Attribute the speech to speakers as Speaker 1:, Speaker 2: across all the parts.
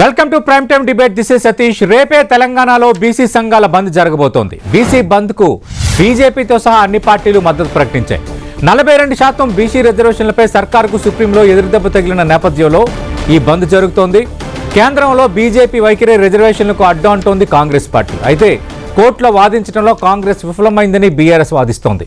Speaker 1: Welcome to prime time debate. This is Satish. రేపే తెలంగాణలో BC సంఘాల బంద్ జరగబోతోంది. బీసీ బంద్కు బీజేపీతో సహా అన్ని పార్టీలు మద్దతు ప్రకటించాయి. నలభై రెండు శాతం బీసీ రిజర్వేషన్లపై సర్కార్కు సుప్రీంలో ఎదురుదెబ్బ తగిలిన నేపథ్యంలో ఈ బంద్ జరుగుతోంది. కేంద్రంలో బీజేపీ వైఖరి రిజర్వేషన్లకు అడ్డు అంటోంది కాంగ్రెస్ పార్టీ. అయితే కోర్టులో వాదించడంలో కాంగ్రెస్ విఫలమైందని బీఆర్ఎస్ వాదిస్తోంది.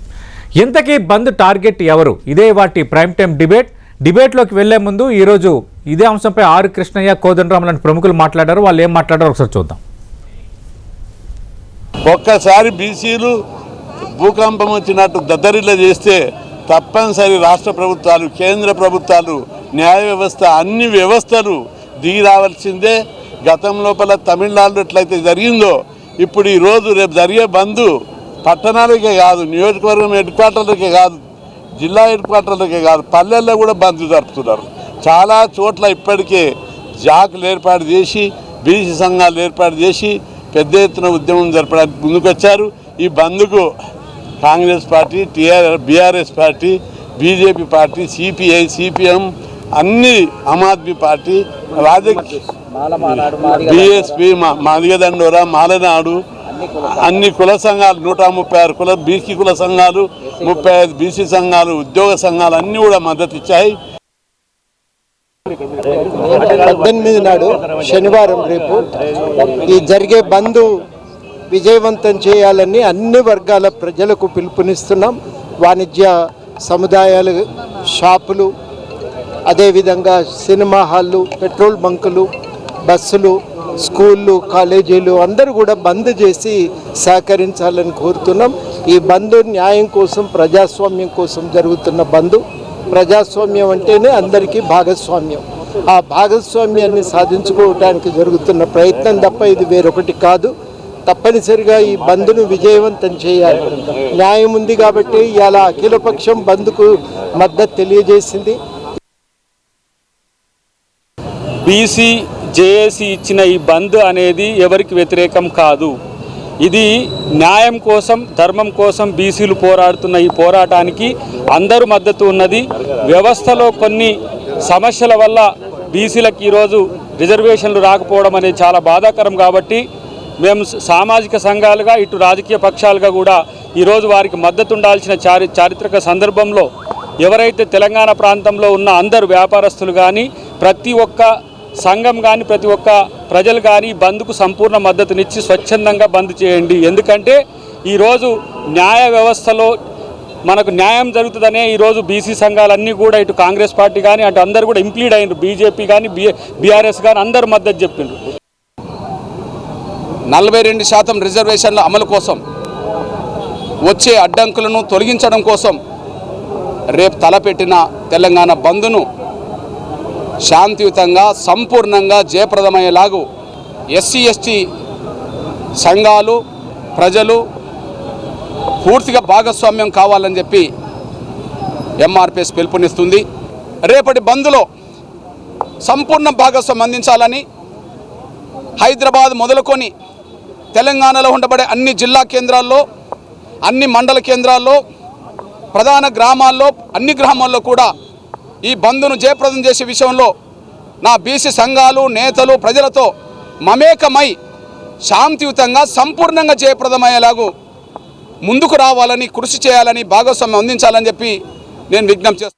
Speaker 1: ఇంతకీ బంద్ టార్గెట్ ఎవరు? ఇదే వాటి ప్రైమ్ టైం డిబేట్. డిబేట్లోకి వెళ్ళే ముందు ఈరోజు ఇదే అంశంపై ఆర్ కృష్ణయ్య కోదండరామ్ లాంటి ప్రముఖులు మాట్లాడారు. వాళ్ళు ఏం మాట్లాడారు ఒకసారి చూద్దాం.
Speaker 2: ఒక్కసారి బీసీలు భూకంపం వచ్చినట్టు దద్దరిల్ల చేస్తే తప్పనిసరి రాష్ట్ర ప్రభుత్వాలు కేంద్ర ప్రభుత్వాలు న్యాయ వ్యవస్థ అన్ని వ్యవస్థలు దిగి రావాల్సిందే గతం లోపల తమిళనాడులో ఎట్లయితే జరిగిందో ఇప్పుడు ఈరోజు రేపు జరిగే బంధు పట్టణాలకే కాదు నియోజకవర్గం హెడ్ క్వార్టర్లకే కాదు జిల్లా హెడ్ క్వార్టర్లకే కాదు పల్లెల్లో కూడా బంద్ జరుపుతున్నారు. చాలా చోట్ల ఇప్పటికే జాకులు ఏర్పాటు చేసి బీసీ సంఘాలు ఏర్పాటు చేసి పెద్ద ఎత్తున ఉద్యమం జరపడానికి ముందుకొచ్చారు. ఈ బంద్కు Congress party TR BRS party BJP party CPI CPM అన్ని ఆమ్ ఆద్మీ పార్టీ రాజకీయ బిఎస్పి మాదిగదండోరా మాలనాడు అన్ని కుల సంఘాలు నూట ముప్పై ఆరు కుల బీసీ కుల సంఘాలు ముప్పై ఐదు బీసీ సంఘాలు ఉద్యోగ సంఘాలు అన్నీ కూడా మద్దతు ఇచ్చాయి.
Speaker 3: పద్దెనిమిది నాడు శనివారం రేపు ఈ జరిగే బంద్ విజయవంతం చేయాలని అన్ని వర్గాల ప్రజలకు పిలుపునిస్తున్నాం. వాణిజ్య సముదాయాలు షాపులు అదేవిధంగా సినిమా హాళ్ళు పెట్రోల్ బంకులు బస్సులు స్కూళ్ళు కాలేజీలు అందరూ కూడా బంద్ చేసి సహకరించాలని కోరుతున్నాం. ఈ బంద్ న్యాయం కోసం ప్రజాస్వామ్యం కోసం జరుగుతున్న బంద్ ప్రజాస్వామ్యం అంటేనే అందరికీ భాగస్వామ్యం. ఆ భాగస్వామ్యాన్ని సాధించుకోవటానికి జరుగుతున్న ప్రయత్నం తప్ప ఇది వేరొకటి కాదు. తప్పనిసరిగా ఈ బంద్ను విజయవంతం చేయాలి. న్యాయం ఉంది కాబట్టి ఇలా అఖిలపక్షం బంద్కు మద్దతు తెలియజేసింది.
Speaker 4: బీసీ జేఏసీ ఇచ్చిన ఈ బంద్ అనేది ఎవరికి వ్యతిరేకం కాదు. ఇది న్యాయం కోసం ధర్మం కోసం బీసీలు పోరాడుతున్న ఈ పోరాటానికి అందరూ మద్దతు ఉన్నది. వ్యవస్థలో కొన్ని సమస్యల వల్ల బీసీలకు ఈరోజు రిజర్వేషన్లు రాకపోవడం అనేది చాలా బాధాకరం కాబట్టి మేము సామాజిక సంఘాలుగా ఇటు రాజకీయ పక్షాలుగా కూడా ఈరోజు వారికి మద్దతు ఉండాల్సిన చారి చారిత్రక సందర్భంలో ఎవరైతే తెలంగాణ ప్రాంతంలో ఉన్న అందరు వ్యాపారస్తులు కానీ ప్రతి ఒక్క సంఘం కానీ ప్రతి ఒక్క ప్రజలు కానీ బంద్కు సంపూర్ణ మద్దతునిచ్చి స్వచ్ఛందంగా బంద్ చేయండి. ఎందుకంటే ఈరోజు న్యాయ వ్యవస్థలో మనకు న్యాయం జరుగుతుందనే ఈరోజు బీసీ సంఘాలన్నీ కూడా ఇటు కాంగ్రెస్ పార్టీ కానీ అటు అందరు కూడా ఇంప్లీడ్ అయినారు. బీజేపీ కానీ బీ బీఆర్ఎస్ కానీ అందరు మద్దతు చెప్పిండ్రు
Speaker 5: నలభై రెండు శాతం రిజర్వేషన్ల అమలు కోసం వచ్చే అడ్డంకులను తొలగించడం కోసం రేపు తలపెట్టిన తెలంగాణ బంద్ను శాంతియుతంగా సంపూర్ణంగా జయప్రదమయ్యేలాగు ఎస్సీ ఎస్టీ సంఘాలు ప్రజలు పూర్తిగా భాగస్వామ్యం కావాలని చెప్పి ఎంఆర్పిఎస్ పిలుపునిస్తుంది. రేపటి బంద్లో సంపూర్ణ భాగస్వామ్యం అందించాలని హైదరాబాద్ మొదలుకొని తెలంగాణలో ఉండబడే అన్ని జిల్లా కేంద్రాల్లో అన్ని మండల కేంద్రాల్లో ప్రధాన గ్రామాల్లో అన్ని గ్రామాల్లో కూడా ఈ బంద్ను జయప్రదం చేసే విషయంలో నా బీసీ సంఘాలు నేతలు ప్రజలతో మమేకమై శాంతియుతంగా సంపూర్ణంగా జయప్రదమయ్యేలాగు ముందుకు రావాలని కృషి చేయాలని భాగస్వామ్యం అందించాలని చెప్పి నేను విజ్ఞప్తి చేస్తాను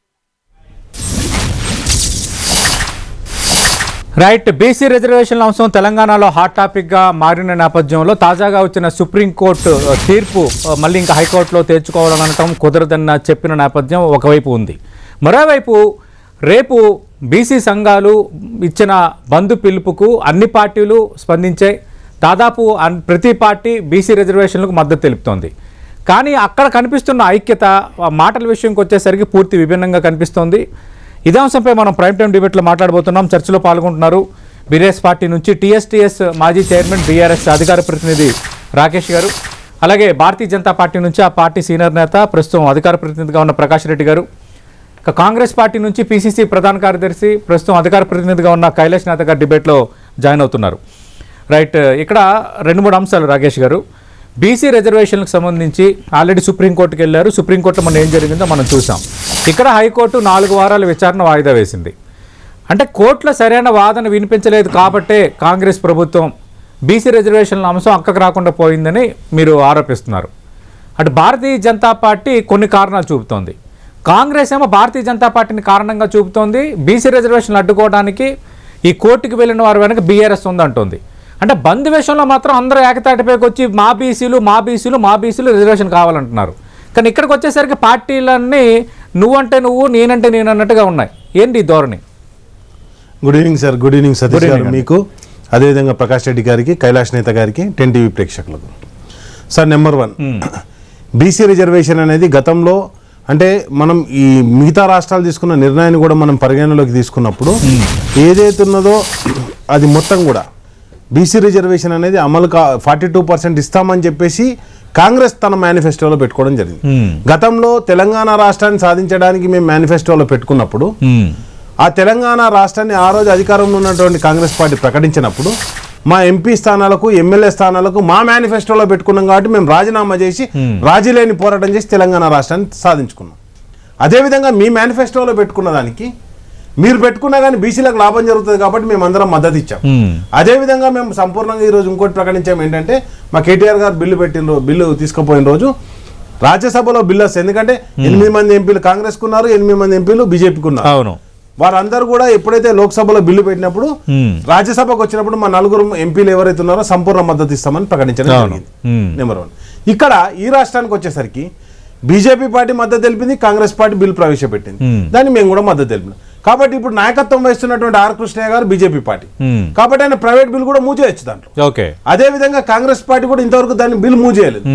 Speaker 1: రైట్ బీసీ రిజర్వేషన్ల అంశం తెలంగాణలో హాట్ టాపిక్గా మారిన నేపథ్యంలో తాజాగా వచ్చిన సుప్రీంకోర్టు తీర్పు మళ్ళీ ఇంకా హైకోర్టులో తేల్చుకోవాలని కుదరదన్న చెప్పిన నేపథ్యం ఒకవైపు ఉంది. మరోవైపు రేపు బీసీ సంఘాలు ఇచ్చిన బంధు పిలుపుకు అన్ని పార్టీలు స్పందించాయి దాదాపు అన్- ప్రతి పార్టీ బీసీ రిజర్వేషన్లకు మద్దతు తెలుపుతోంది. కానీ అక్కడ కనిపిస్తున్న ఐక్యత మాటల విషయంకి వచ్చేసరికి పూర్తి విభిన్నంగా కనిపిస్తోంది. ఇదే అంశంపై మనం ప్రైమ్ టైం డిబేట్లో మాట్లాడబోతున్నాం. చర్చలో పాల్గొంటున్నారు బీఆర్ఎస్ పార్టీ నుంచి టీఎస్టీఎస్ మాజీ చైర్మన్ బీఆర్ఎస్ అధికార ప్రతినిధి రాకేష్ గారు. అలాగే భారతీయ జనతా పార్టీ నుంచి ఆ పార్టీ సీనియర్ నేత ప్రస్తుతం అధికార ప్రతినిధిగా ఉన్న ప్రకాష్ రెడ్డి గారు. కాంగ్రెస్ పార్టీ నుంచి పీసీసీ ప్రధాన కార్యదర్శి ప్రస్తుతం అధికార ప్రతినిధిగా ఉన్న కైలాష్ నాథ్ గారు డిబేట్లో జాయిన్ అవుతున్నారు. రైట్ ఇక్కడ రెండు మూడు అంశాలు రాకేష్ గారు. బీసీ రిజర్వేషన్లకు సంబంధించి ఆల్రెడీ సుప్రీంకోర్టుకి వెళ్ళారు. సుప్రీంకోర్టు మనం ఏం జరిగిందో మనం చూసాం. ఇక్కడ హైకోర్టు నాలుగు వారాల విచారణ వాయిదా వేసింది. అంటే కోర్టులో సరైన వాదన వినిపించలేదు కాబట్టే కాంగ్రెస్ ప్రభుత్వం బీసీ రిజర్వేషన్ల అంశం అక్కకు రాకుండా పోయిందని మీరు ఆరోపిస్తున్నారు. అటు భారతీయ జనతా పార్టీ కొన్ని కారణాలు చూపుతోంది. కాంగ్రెస్ ఏమో భారతీయ జనతా పార్టీని కారణంగా చూపుతోంది. బీసీ రిజర్వేషన్లు అడ్డుకోవడానికి ఈ కోర్టుకు వెళ్ళిన వారి వెనక బీఆర్ఎస్ ఉందంటోంది. అంటే బంద్ విషయంలో మాత్రం అందరూ ఏకతాటిపైకి వచ్చి మా బీసీలు మా బీసీలు మా బీసీలు రిజర్వేషన్ కావాలంటున్నారు. కానీ ఇక్కడికి వచ్చేసరికి పార్టీలన్నీ నువ్వంటే నువ్వు నేనంటే నేను అన్నట్టుగా ఉన్నాయి. ఏంటి ఈ ధోరణి?
Speaker 6: Good evening sir. Good evening Satish garu. మీకు అదేవిధంగా ప్రకాష్ రెడ్డి గారికి కైలాష్ నేత గారికి టెన్ టీవీ ప్రేక్షకులకు. Sir number one. BC reservation అనేది గతంలో అంటే మనం ఈ మిగతా రాష్ట్రాలు తీసుకున్న నిర్ణయాన్ని కూడా మనం పరిగణలోకి తీసుకున్నప్పుడు ఏదైతే ఉన్నదో అది మొత్తం కూడా బీసీ రిజర్వేషన్ అనేది అమలు కా ఫార్టీ టూ పర్సెంట్ ఇస్తామని చెప్పేసి కాంగ్రెస్ తన మేనిఫెస్టోలో పెట్టుకోవడం జరిగింది. గతంలో తెలంగాణ రాష్ట్రాన్ని సాధించడానికి మేము మేనిఫెస్టోలో పెట్టుకున్నప్పుడు ఆ తెలంగాణ రాష్ట్రాన్ని ఆ రోజు అధికారంలో ఉన్నటువంటి కాంగ్రెస్ పార్టీ ప్రకటించినప్పుడు మా ఎంపీ స్థానాలకు ఎమ్మెల్యే స్థానాలకు మా మేనిఫెస్టోలో పెట్టుకున్నాం కాబట్టి మేము రాజీనామా చేసి రాజీ లేని పోరాటం చేసి తెలంగాణ రాష్ట్రాన్ని సాధించుకున్నాం. అదేవిధంగా మీ మేనిఫెస్టోలో పెట్టుకున్న దానికి మీరు పెట్టుకున్నా కానీ బీసీలకు లాభం జరుగుతుంది కాబట్టి మేము అందరం మద్దతు ఇచ్చాం. అదేవిధంగా మేము సంపూర్ణంగా ఈరోజు ఇంకోటి ప్రకటించాం ఏంటంటే మా కేటీఆర్ గారు బిల్లు పెట్టిన రోజు బిల్లు తీసుకుపోయిన రోజు రాజ్యసభలో బిల్లు వస్తుంది ఎందుకంటే ఎనిమిది మంది ఎంపీలు కాంగ్రెస్కు ఉన్నారు ఎనిమిది మంది ఎంపీలు బీజేపీకి ఉన్నారు
Speaker 1: అవును.
Speaker 6: వారందరూ కూడా ఎప్పుడైతే లోక్సభలో బిల్లు పెట్టినప్పుడు రాజ్యసభకు వచ్చినప్పుడు మా నలుగురు ఎంపీలు ఎవరైతే ఉన్నారో సంపూర్ణ మద్దతు ఇస్తామని ప్రకటించడం. జరిగింది. Number one. ఇక్కడ ఈ రాష్ట్రానికి వచ్చేసరికి బీజేపీ పార్టీ మద్దతు తెలిపింది కాంగ్రెస్ పార్టీ బిల్ ప్రవేశపెట్టింది. దాన్ని మేము కూడా మద్దతు తెలిపినాం. కాబట్టి ఇప్పుడు నాయకత్వం వహిస్తున్నటువంటి ఆర్ కృష్ణయ్య గారు బీజేపీ పార్టీ. కాబట్టి ఆయన ప్రైవేట్ బిల్ కూడా మూవ్ చేయొచ్చు దాంట్లో. అదే విధంగా కాంగ్రెస్ పార్టీ కూడా ఇంతవరకు దాన్ని బిల్ మూవ్ చేయలేదు.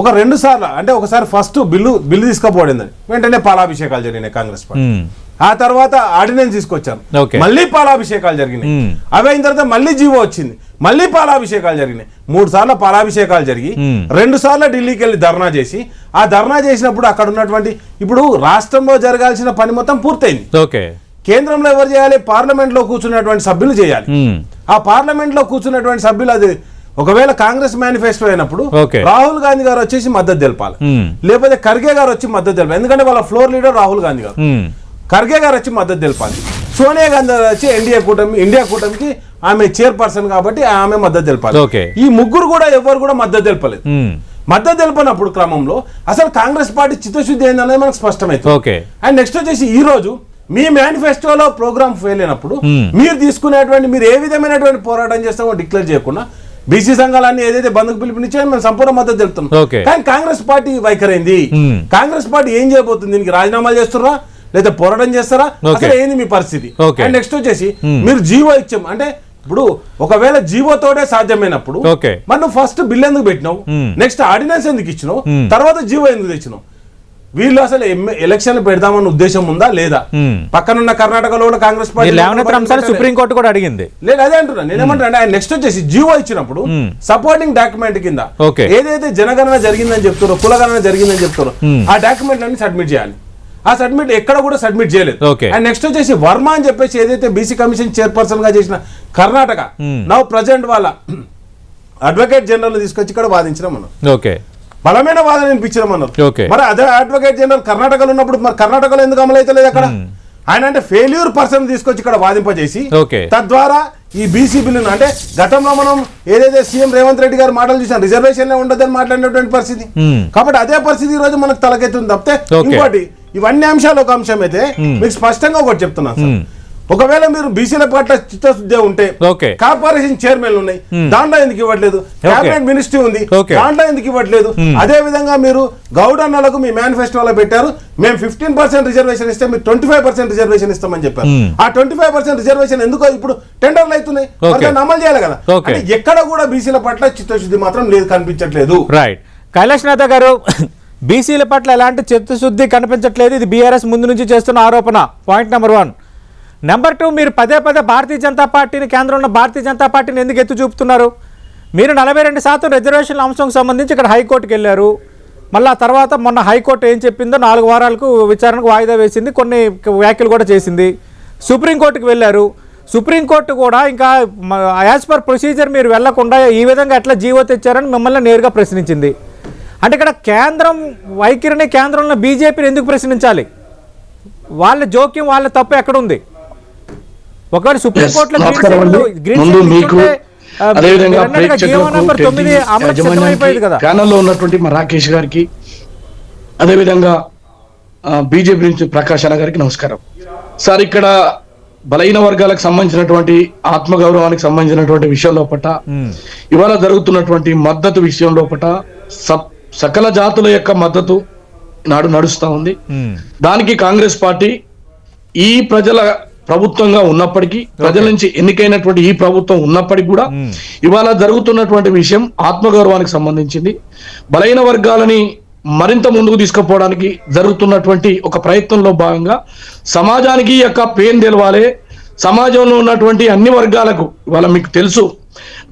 Speaker 6: ఒక రెండు సార్లు అంటే ఒకసారి ఫస్ట్ బిల్లు బిల్లు తీసుకుపోడిందని వెంటనే పాలాభిషేకాలు జరిగినాయి కాంగ్రెస్ పార్టీ. ఆ తర్వాత ఆర్డినెన్స్ తీసుకొచ్చారు. మళ్ళీ పాలాభిషేకాలు జరిగినాయి. అవి అయిన తర్వాత మళ్ళీ జీవో వచ్చింది మళ్ళీ పాలాభిషేకాలు జరిగినాయి మూడు సార్లు పాలాభిషేకాలు జరిగి. రెండు సార్లు ఢిల్లీకి వెళ్ళి ధర్నా చేసి ఆ ధర్నా చేసినప్పుడు అక్కడ ఉన్నటువంటి ఇప్పుడు రాష్ట్రంలో జరగాల్సిన పని మొత్తం పూర్తయింది
Speaker 1: ఓకే
Speaker 6: కేంద్రంలో ఎవరు చేయాలి పార్లమెంట్లో కూర్చున్నటువంటి సభ్యులు చేయాలి. ఆ పార్లమెంట్లో కూర్చున్నటువంటి సభ్యులు అది ఒకవేళ కాంగ్రెస్ మేనిఫెస్టో అయినప్పుడు. రాహుల్ గాంధీ గారు వచ్చేసి మద్దతు తెలపాలి. లేకపోతే ఖర్గే గారు వచ్చి మద్దతు తెలపాలి ఎందుకంటే వాళ్ళ ఫ్లోర్ లీడర్ రాహుల్ గాంధీ గారు. ఖర్గే గారు వచ్చి మద్దతు తెలపాలి సోనియా గాంధీ గారు వచ్చి ఎన్డీఏ కూటమి ఇండియా కూటమికి ఆమె చైర్పర్సన్ కాబట్టి ఆమె మద్దతు తెలపాలి. ఈ ముగ్గురు కూడా ఎవరు కూడా మద్దతు తెలపలేదు. మద్దతు తెలిపినప్పుడు క్రమంలో అసలు కాంగ్రెస్ పార్టీ చిత్తశుద్ధి ఏందనేది మనకు స్పష్టమైంది
Speaker 1: ఓకే
Speaker 6: అండ్ నెక్స్ట్ వచ్చేసి ఈ రోజు మీ మేనిఫెస్టోలో ప్రోగ్రామ్ ఫెయిల్ అయినప్పుడు. మీరు తీసుకునేటువంటి మీరు ఏ విధమైనటువంటి పోరాటం చేస్తామో డిక్లేర్ చేయకుండా బీసీ సంఘాలన్నీ ఏదైతే బంధుకు పిలుపునిచ్చాయో మేము సంపూర్ణ మద్దతు తెలుపుతున్నాం
Speaker 1: Okay.
Speaker 6: కానీ కాంగ్రెస్ పార్టీ వైఖరైంది. కాంగ్రెస్ పార్టీ ఏం చేయబోతుంది దీనికి రాజీనామాలు చేస్తారా లేదా పోరాటం చేస్తారా. అసలు ఏంది మీ పరిస్థితి. అండ్ నెక్స్ట్ వచ్చేసి. మీరు జీవో ఇచ్చాం అంటే ఇప్పుడు ఒకవేళ జీవోతోటే సాధ్యమైనప్పుడు. మరి నువ్వు ఫస్ట్ బిల్ ఎందుకు పెట్టినావు. నెక్స్ట్ ఆర్డినెన్స్ ఎందుకు ఇచ్చినావు. తర్వాత జీవో ఎందుకు తెచ్చినావు వీళ్ళు అసలు ఎలక్షన్ పెడదామన్న ఉద్దేశం ఉందా లేదా. పక్కనున్న కర్ణాటకలో కాంగ్రెస్ పార్టీ
Speaker 1: లేవనెత్తిన అంశాలు సుప్రీంకోర్టు కూడా అడిగింది
Speaker 6: లేదు అదే అంటున్నా నేనేమంటున్నా అంటే ఆయన నెక్స్ట్ వచ్చేసి జీవో ఇచ్చినప్పుడు. సపోర్టింగ్ డాక్యుమెంట్ కింద. ఏదైతే జనగణన జరిగిందని చెప్తారో కులగణన జరిగిందని చెప్తారో. ఆ డాక్యుమెంట్ అన్ని సబ్మిట్ చేయాలి ఆ సబ్మిట్ ఎక్కడ కూడా సబ్మిట్ చేయలేదు. అండ్ నెక్స్ట్ వచ్చేసి వర్మ అని చెప్పేసి ఏదైతే బీసీ కమిషన్ చైర్పర్సన్గా చేసిన కర్ణాటక. నవ్ ప్రజెంట్ వాళ్ళ అడ్వకేట్ జనరల్ తీసుకొచ్చి ఇక్కడ వాదించడం మనం
Speaker 1: ఓకే
Speaker 6: బలమైన వాదన
Speaker 1: Okay.
Speaker 6: మరి అదే అడ్వకేట్ జనరల్ కర్ణాటకలో ఉన్నప్పుడు మరి కర్ణాటకలో ఎందుకు అమలు అయితే లేదు అక్కడ ఆయన అంటే ఫెయిల్యూర్ పర్సన్ తీసుకొచ్చి ఇక్కడ వాదింపజేసి. తద్వారా ఈ బీసీ బిల్లును అంటే గతంలో మనం ఏదైతే సీఎం రేవంత్ రెడ్డి గారు మాటలు చూసాం రిజర్వేషన్ ఉండదని మాట్లాడినటువంటి పరిస్థితి. కాబట్టి అదే పరిస్థితి ఈ రోజు మనకు తలకెత్తుంది తప్పితే. ఇంకోటి ఇవన్నీ అంశాలు ఒక అంశం అయితే మీకు స్పష్టంగా ఒకటి చెప్తున్నాను సార్. ఒకవేళ మీరు బీసీల పట్ల చిత్తశుద్ధి ఉంటే. కార్పొరేషన్ చైర్మన్ ఉన్నాయి దాంట్లో ఎందుకు ఇవ్వట్లేదు? కేబినెట్ మినిస్ట్రీ ఉంది. దాంట్లో ఎందుకు ఇవ్వట్లేదు? అదే విధంగా మీరు గౌడ్ అన్నలకు మీ మేనిఫెస్టోలో పెట్టారు మేము ఫిఫ్టీన్ పర్సెంట్ రిజర్వేషన్ ఇస్తే మీరు ట్వంటీ ఫైవ్ పర్సెంట్ రిజర్వేషన్ ఇస్తామని చెప్పారు.
Speaker 1: Hmm.
Speaker 6: ఆ ట్వంటీ ఫైవ్ పర్సెంట్ రిజర్వేషన్ ఎందుకో ఇప్పుడు టెండర్లు అవుతున్నాయి. దాన్ని అమలు చేయాలి కదా. ఎక్కడ కూడా బీసీల పట్ల చిత్తశుద్ధి మాత్రం లేదు కనిపించట్లేదు.
Speaker 1: రైట్ కైలాష్ నాథ గారు బీసీల పట్ల ఎలాంటి చిత్తశుద్ధి కనిపించట్లేదు? ఇది బీఆర్ఎస్ ముందు నుంచి చేస్తున్న ఆరోపణ. Point number one number two మీరు పదే పదే భారతీయ జనతా పార్టీని కేంద్రంలో భారతీయ జనతా పార్టీని ఎందుకు ఎత్తు చూపుతున్నారు? మీరు నలభై రెండు శాతం రిజర్వేషన్ల అంశంకు సంబంధించి ఇక్కడ హైకోర్టుకి వెళ్ళారు. మళ్ళీ ఆ తర్వాత మొన్న హైకోర్టు ఏం చెప్పిందో నాలుగు వారాలకు విచారణకు వాయిదా వేసింది కొన్ని వ్యాఖ్యలు కూడా చేసింది. సుప్రీంకోర్టుకు వెళ్ళారు. సుప్రీంకోర్టు కూడా ఇంకా యాజ్ పర్ ప్రొసీజర్ మీరు వెళ్ళకుండా ఈ విధంగా ఎట్లా జీవో తెచ్చారని మిమ్మల్ని నేరుగా ప్రశ్నించింది. అంటే ఇక్కడ కేంద్రం వైఖరిని కేంద్రంలో బీజేపీని ఎందుకు ప్రశ్నించాలి? వాళ్ళ జోక్యం వాళ్ళ తప్పు ఎక్కడుంది? ఒకవేళ సుప్రీంకోర్టులో
Speaker 7: ముందు మీకు అదేవిధంగా ప్యానల్లో ఉన్నటువంటి మా రాకేష్ గారికి అదేవిధంగా బీజేపీ నుంచి ప్రకాష్ అన్న గారికి నమస్కారం. సార్ ఇక్కడ బలహీన వర్గాలకు సంబంధించినటువంటి ఆత్మగౌరవానికి సంబంధించినటువంటి విషయం లోపట ఇవాళ జరుగుతున్నటువంటి మద్దతు విషయం లోపట స- సకల జాతుల యొక్క మద్దతు నాడు నడుస్తా ఉంది. దానికి కాంగ్రెస్ పార్టీ ఈ ప్రజల ప్రభుత్వంగా ఉన్నప్పటికీ ప్రజల నుంచి ఎన్నికైనటువంటి ఈ ప్రభుత్వం ఉన్నప్పటికీ కూడా ఇవాళ జరుగుతున్నటువంటి విషయం ఆత్మగౌరవానికి సంబంధించింది. బలహీన వర్గాలని మరింత ముందుకు తీసుకుపోవడానికి జరుగుతున్నటువంటి ఒక ప్రయత్నంలో భాగంగా సమాజానికి యొక్క పెయిన్ తెలవాలి సమాజంలో ఉన్నటువంటి అన్ని వర్గాలకు ఇవాళ మీకు తెలుసు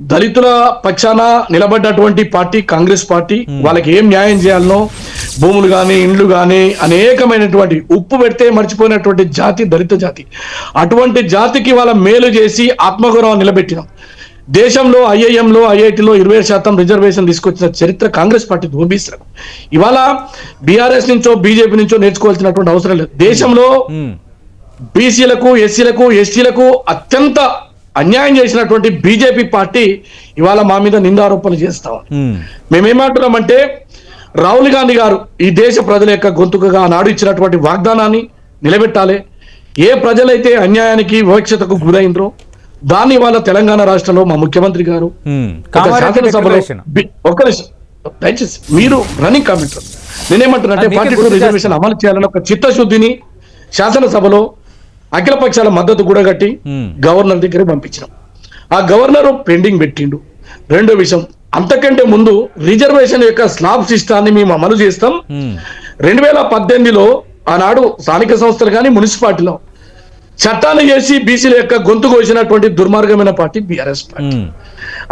Speaker 7: దళితుల పక్షాన నిలబడ్డటువంటి పార్టీ కాంగ్రెస్ పార్టీ వాళ్ళకి ఏం న్యాయం చేయాలనో భూములు కానీ ఇండ్లు కానీ అనేకమైనటువంటి ఉప్పు పెడితే మర్చిపోయినటువంటి జాతి దళిత జాతి. అటువంటి జాతికి వాళ్ళ మేలు చేసి ఆత్మగౌరవం నిలబెట్టినాం. దేశంలో ఐఐఎంలో ఐఐటిలో ఇరవై శాతం రిజర్వేషన్ తీసుకొచ్చిన చరిత్ర కాంగ్రెస్ పార్టీ ఓబీసీలకు ఇవాళ బీఆర్ఎస్ నుంచో బీజేపీ నుంచో నేర్చుకోవాల్సినటువంటి అవసరం లేదు. దేశంలో
Speaker 1: మ్మ్.
Speaker 7: బీసీలకు ఎస్సీలకు ఎస్టీలకు అత్యంత అన్యాయం చేసినటువంటి బీజేపీ పార్టీ ఇవాళ మా మీద నిందారోపణలు చేస్తాం
Speaker 1: మ్మ్.
Speaker 7: మేమేమంటున్నామంటే రాహుల్ గాంధీ గారు ఈ దేశ ప్రజల యొక్క గొంతుకగా ఆనాడు ఇచ్చినటువంటి వాగ్దానాన్ని నిలబెట్టాలి. ఏ ప్రజలైతే అన్యాయానికి వివక్షతకు గురైందో దాన్ని ఇవాళ తెలంగాణ రాష్ట్రంలో మా ముఖ్యమంత్రి గారు శాసనసభలో ఒక్క దయచేసి మీరు రన్నింగ్ కామెంట్ నేనేమంటున్నానంటే
Speaker 1: మీకే
Speaker 7: ఫార్టీ టూ
Speaker 1: గుర్తు
Speaker 7: రిజర్వేషన్ అమలు చేయాలని ఒక చిత్తశుద్ధిని శాసనసభలో అఖిల పక్షాల మద్దతు కూడగట్టి
Speaker 1: Hmm.
Speaker 7: గవర్నర్ దగ్గర పంపించినాం ఆ గవర్నర్ పెండింగ్ పెట్టిండు రెండో విషయం అంతకంటే ముందు రిజర్వేషన్ యొక్క స్లాబ్ సిస్టాన్ని మేము అమలు చేస్తాం. రెండు వేల పద్దెనిమిదిలో ఆనాడు స్థానిక సంస్థలు కానీ మున్సిపాలిటీలో చట్టాన్ని చేసి బీసీల యొక్క గొంతు కోసినటువంటి దుర్మార్గమైన పార్టీ బీఆర్ఎస్ పార్టీ.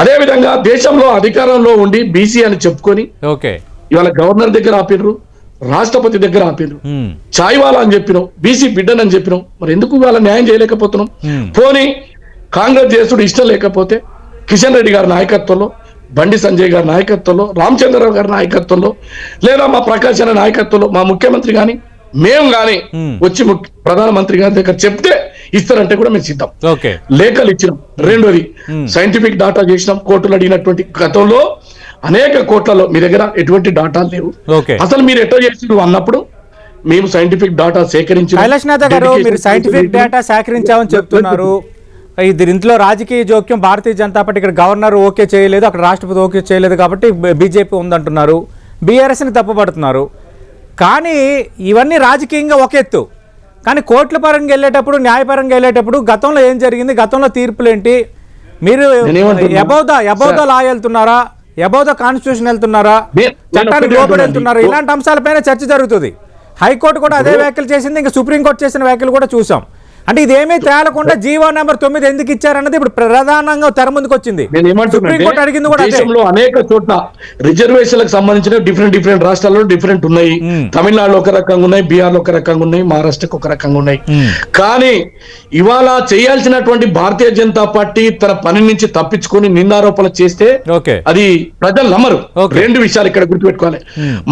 Speaker 7: అదేవిధంగా దేశంలో అధికారంలో ఉండి బీసీ అని చెప్పుకొని
Speaker 1: ఓకే
Speaker 7: ఇవాళ గవర్నర్ దగ్గర ఆపినరు రాష్ట్రపతి దగ్గర ఆపినరు
Speaker 1: మ్మ్.
Speaker 7: చాయ్వాలా అని చెప్పినాం బీసీ బిడ్డనని చెప్పినాం మరి ఎందుకు ఇవాళ న్యాయం చేయలేకపోతున్నాం. పోనీ కాంగ్రెస్ చేసుడు ఇష్టం లేకపోతే కిషన్ రెడ్డి గారి నాయకత్వంలో బండి సంజయ్ గారి నాయకత్వంలో రామచంద్రరావు గారి నాయకత్వంలో లేదా మా ప్రకాశ్ అనే నాయకత్వంలో మా ముఖ్యమంత్రి గాని మేము గాని
Speaker 1: Hmm.
Speaker 7: వచ్చి ప్రధానమంత్రి గారి దగ్గర చెప్తే ఇస్తారంటే కూడా మేము సిద్ధం లేఖలు ఇచ్చినాం రెండోది. సైంటిఫిక్ డాటా చేసినాం కోర్టులు అడిగినటువంటి గతంలో అనేక కోట్లలో మీ దగ్గర ఎటువంటి డాటా లేవు.
Speaker 1: ఓకే.
Speaker 7: అసలు మీరు ఎట్లా చేసిండ్రు అన్నప్పుడు మేము సైంటిఫిక్ డాటా సేకరించి
Speaker 1: కైలాష్నాథ్ గారు మీరు సైంటిఫిక్ డేటా సేకరించామని చెప్తున్నారు. ఇది ఇంట్లో రాజకీయ జోక్యం భారతీయ జనతా పార్టీ ఇక్కడ గవర్నర్ ఓకే చేయలేదు అక్కడ రాష్ట్రపతి ఓకే చేయలేదు కాబట్టి బీజేపీ ఉందంటున్నారు. బీఆర్ఎస్ని తప్పుపడుతున్నారు. కానీ ఇవన్నీ రాజకీయంగా ఒక ఎత్తు. కానీ కోర్టుల పరంగా వెళ్ళేటప్పుడు న్యాయపరంగా వెళ్ళేటప్పుడు గతంలో ఏం జరిగింది గతంలో తీర్పులు ఏంటి మీరు
Speaker 7: నేనేమంటున్నా?
Speaker 1: Above the above the law వెళ్తున్నారా అబౌవ్ ద కాన్స్టిట్యూషన్ వెళ్తున్నారా?
Speaker 7: నేను- నేను
Speaker 1: చట్టానికి లోపల. వెళ్తున్నారు. ఇలాంటి అంశాలపైన చర్చ జరుగుతుంది. హైకోర్టు కూడా అదే వ్యాఖ్యలు చేసింది. ఇంకా సుప్రీంకోర్టు చేసిన వ్యాఖ్యలు కూడా చూసాం. అంటే ఇదేమీ తేలకుండా జీవో నెంబర్ తొమ్మిది ఎందుకు ఇచ్చారన్నది ఇప్పుడు ప్రధానంగా తెర ముందుకు వచ్చింది. సుప్రీంకోర్టు అడిగింది కూడా
Speaker 7: దేశంలో అనేక చోట్ల రిజర్వేషన్లకు సంబంధించిన డిఫరెంట్ డిఫరెంట్ రాష్ట్రాల్లో డిఫరెంట్ ఉన్నాయి. తమిళనాడులో ఒక రకంగా ఉన్నాయి బీహార్లో ఒక రకంగా ఉన్నాయి మహారాష్ట్రకు ఒక రకంగా ఉన్నాయి. కానీ ఇవాళ చేయాల్సినటువంటి భారతీయ జనతా పార్టీ తన పని నుంచి తప్పించుకొని నిందారోపణలు చేస్తే
Speaker 1: ఓకే.
Speaker 7: అది ప్రజలు నమ్మరు. రెండు విషయాలు ఇక్కడ గుర్తుపెట్టుకోవాలి.